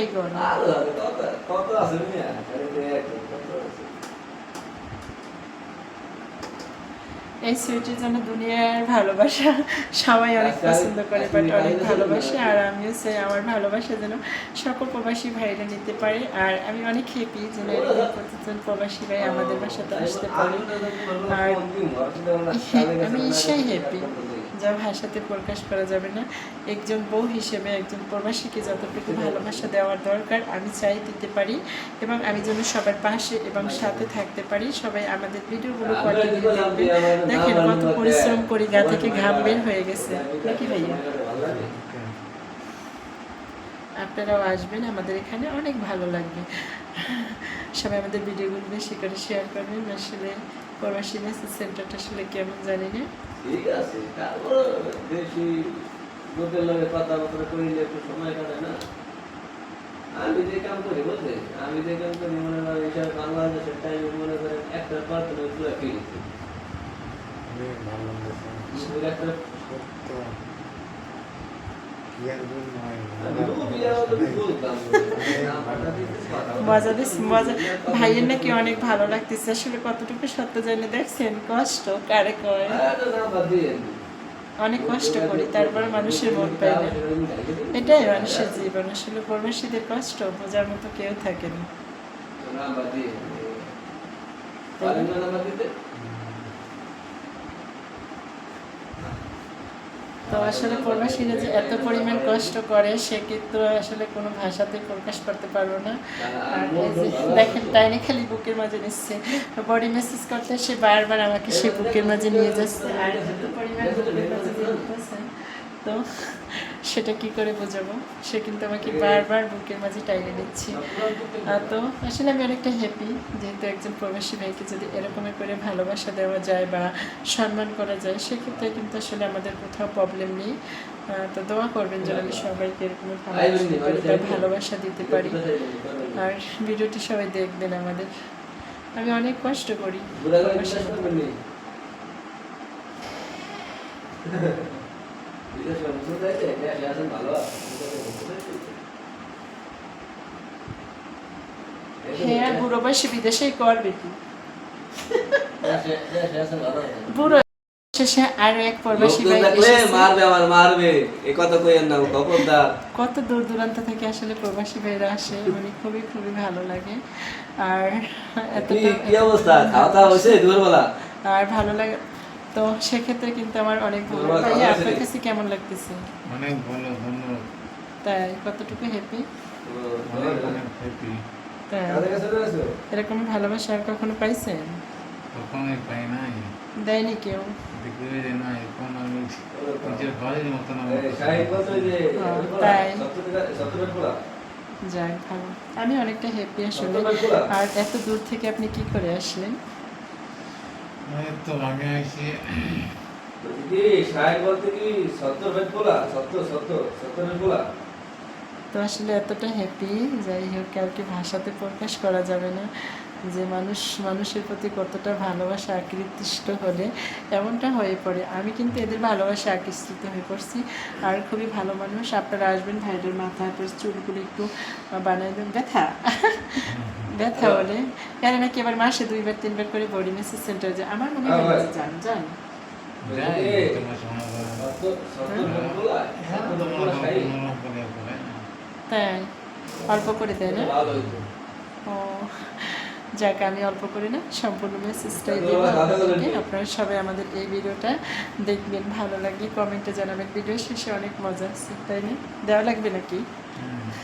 এই কত আছে সুইটের জন্য দুনিয়ার ভালোবাসা সবাই অনেক পছন্দ করে বাট অনেক ভালোবাসে আর আমিও চাই আমার ভালোবাসা যেন সকল প্রবাসী ভাইরা নিতে পারে। আর আমি অনেক হ্যাপি যেন প্রতিজন প্রবাসী ভাই আমাদের বাসাতে আসতে পারে। আর আমি ঈর্ষাই হ্যাপি যা ভাষাতে প্রকাশ করা যাবে না। একজন বউ হিসেবে একজন প্রবাসীকে যতটুকু ভালোবাসা দেওয়ার দরকার আমি চাই দিতে পারি এবং আমি যেন সবার পাশে এবং সাথে থাকতে পারি। সবাই আমাদের ভিডিওগুলো কন্টিনিউ দেখেন কত পরিশ্রম করি গা থেকে ঘাম বের হয়ে গেছে। নাকি ভাইয়া? আপনারাও আসবেন আমাদের এখানে অনেক ভালো লাগবে। সবাই আমাদের ভিডিওগুলো বেশি করে শেয়ার করবেন। আসলে প্রবাসী মেসেজ সেন্টারটা আসলে কেমন জানি না। ঠিক আছে তারপর বেশি লোকের লগে কথাবার্তা করিলে একটু সময় কাটে না। আমি যে কাম করি বলতে আমি যে কাম করি মনে করেন এটা বাংলাদেশের টাইম মনে করেন একটা পর তুমি পুরো ফিরি ভালো লেগেছে একটা সত্য কি আর বলব আমি রুবি আর বলতাম মজা দিস, মজা। ভাইয়ের নাকি অনেক ভালো লাগতেছে। আসলে কতটুকু সত্য জানি দেখছেন? কষ্ট, কারে কয়? অনেক কষ্ট করি, তারপরে মানুষের মন পাই না। এটাই মানুষের জীবন। আসলে প্রবাসীদের কষ্ট, বোঝার মতো কেউ থাকে না নাম্বার দিয়ে পারেন না নাম্বার দিতে তো আসলে প্রবাসীরা যে এত পরিমাণ কষ্ট করে সে কিন্তু আসলে কোনো ভাষাতে প্রকাশ করতে পারব না। আর দেখেন, টাইনে খালি বুকের মাঝে নিচ্ছে। বডি মেসেজ করতে সে বারবার আমাকে সে বুকের মাঝে নিয়ে যাচ্ছে। আর এত পরিমাণ তো সেটা কি করে বোঝাবো? সে কিন্তু আমাকে বারবার বুকের মাঝে টাইলে আহ, তো আসলে আমি অনেকটা হ্যাপি যেহেতু একজন প্রবাসী ভাইকে যদি এরকমই করে ভালোবাসা দেওয়া যায় বা সম্মান করা যায় সেক্ষেত্রে কিন্তু আসলে আমাদের কোথাও প্রবলেম নেই। তো দোয়া করবেন যেন আমি সবাইকে এরকম ভালোবাসা দিতে পারি আর ভিডিওটি সবাই দেখবেন আমাদের। আমি অনেক কষ্ট করি হ্যাঁ বুড়ো বয়সে বিদেশেই করবে কি? বুড়ো শেষে আরও এক প্রবাসী ভাই মারবে আমার মারবে। এই কথা কইেন না খবরদার। কত দূর দূরান্ত থেকে আসলে প্রবাসী ভাইরা আসে মানে খুবই খুবই ভালো লাগে। আর কি এতটা কি অবস্থা? খাওয়া দাওয়া হয়েছে দুপুরবেলা? আর ভালো লাগে তো সেক্ষেত্রে কিন্তু আমার অনেক ভালো। ধন্যবাদ, আপনার কাছে কেমন লাগতেছে? অনেক ভালো ধন্যবাদ তাই কতটুকু হ্যাপি তাই। এরকম ভালোবাসা আর কখনো পাইছেন? কখনোই পাই নাই। দেয়নি কেউ? হ্যাঁ, তাই। যাই ভালো। আমি অনেকটা হ্যাপি আসলে। আর এত দূর থেকে আপনি কি করে আসলেন? তো আমি কি বলতে কি তো আসলে এতটা হ্যাপি যাই হোক কাউকে ভাষাতে প্রকাশ করা যাবে না। যে মানুষ মানুষের প্রতি কতটা ভালোবাসা আকৃষ্ট হলে এমনটা হয়ে পড়ে। আমি কিন্তু এদের ভালোবাসা আকৃষ্ট হয়ে পড়ছি। আর খুবই ভালো মানুষ। আপনারা আসবেন ভাইদের মাথা আপনার চুলগুলো একটু বানাই দেন। ব্যথা? ব্যথা হলে? কেন নাকি এবার মাসে দুইবার তিনবার করে বডি মেসেজ সেন্টার যায়? আমার মনে হয় যান যান। হ্যাঁ করে তাই? অল্প করে দেয় না? ও। যাক আমি অল্প করে না সম্পূর্ণ মেসেজটাই দেবো আপনাদেরকে। আপনারা সবাই আমাদের এই ভিডিওটা দেখবেন ভালো লাগলে কমেন্টে জানাবেন। ভিডিও শেষে অনেক মজা আছে তাই না? দেওয়া লাগবে নাকি?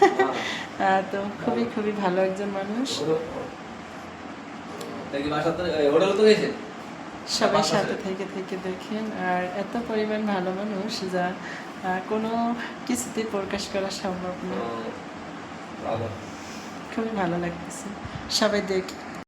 তো খুবই খুবই ভালো একজন মানুষ। সবাই সাথে থেকে থেকে দেখেন আর এত পরিমাণ ভালো মানুষ যা কোনো কিছুতেই প্রকাশ করা সম্ভব না। খুবই ভালো লাগতেছে। সবাই দেখি